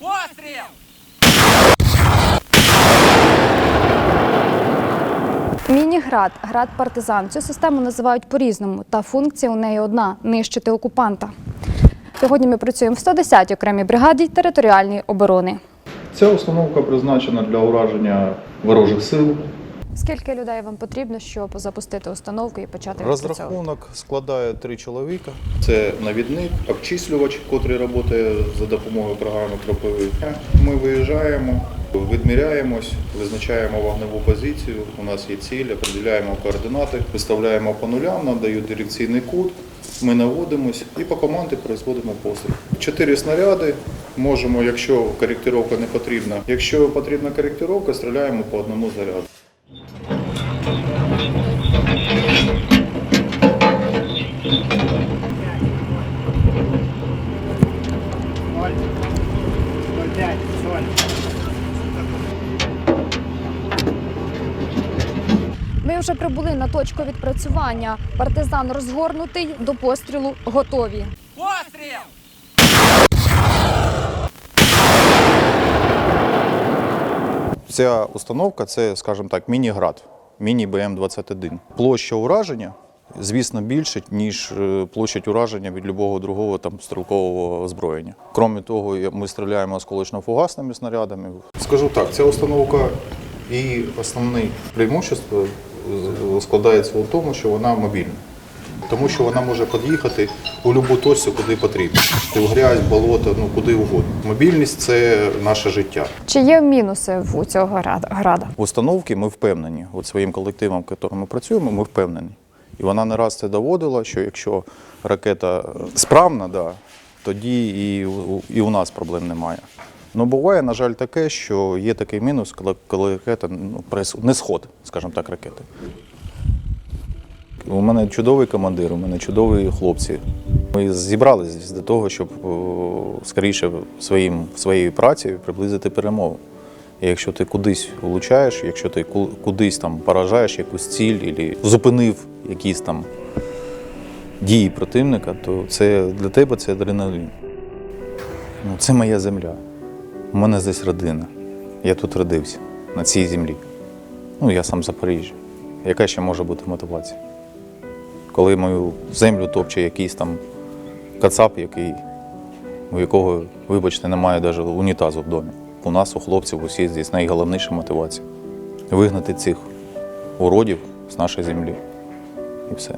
Постріл! Міні-град, град партизан. Цю систему називають по-різному, та функція у неї одна нищити окупанта. Сьогодні ми працюємо в 110-й окремій бригаді територіальної оборони. Ця установка призначена для ураження ворожих сил. Скільки людей вам потрібно, щоб запустити установку і почати? Розрахунок складає три чоловіка. Це навідник, обчислювач, котрий працює за допомогою програми кропивий. Ми виїжджаємо, відміряємось, визначаємо вогневу позицію. У нас є ціль, определяємо координати, виставляємо по нулям, нам дають дирекційний кут. Ми наводимось і по команді производимо постріл. Чотири снаряди. Можемо, якщо коректировка не потрібна. Якщо потрібна коректировка, стріляємо по одному заряду. Ми вже прибули на точку відпрацювання. Партизан розгорнутий, до пострілу готові. Постріл! Ця установка це, скажімо так, міні-град, міні-БМ-21. Площа ураження, звісно, більше, ніж е, площа ураження від любого другого там, стрілкового озброєння. Крім того, ми стріляємо осколочно-фугасними снарядами. Скажу так, ця установка і основне преимущество е, складається у тому, що вона мобільна. Тому що вона може під'їхати у будь-яку точку, куди потрібно. В грязь, болото, ну куди угодно. Мобільність це наше життя. Чи є мінуси у цього града- установці ми впевнені, от своїм колективом, в якому ми працюємо, ми впевнені. І вона не раз це доводила, що якщо ракета е, справна, да, тоді і, у- і у нас проблем немає. Ну, буває, на жаль, таке, що є такий мінус, коли, коли ракета ну, прес- не сход, скажімо так, ракети. У мене чудовий командир, у мене чудові хлопці. Ми зібралися для того, щоб скоріше своїм, своєю працею приблизити перемогу. І якщо ти кудись влучаєш, якщо ти кудись там поражаєш якусь ціль, або зупинив якісь там дії противника, то це для тебе це адреналін. Ну, це моя земля. У мене здесь родина. Я тут родився, на цій землі. Ну, я сам Запоріжжя. Яка ще може бути мотивація? коли мою землю топче якийсь там кацап, який, у якого, вибачте, немає навіть унітазу в домі. У нас, у хлопців, усі здесь найголовніша мотивація вигнати цих уродів з нашої землі. І все.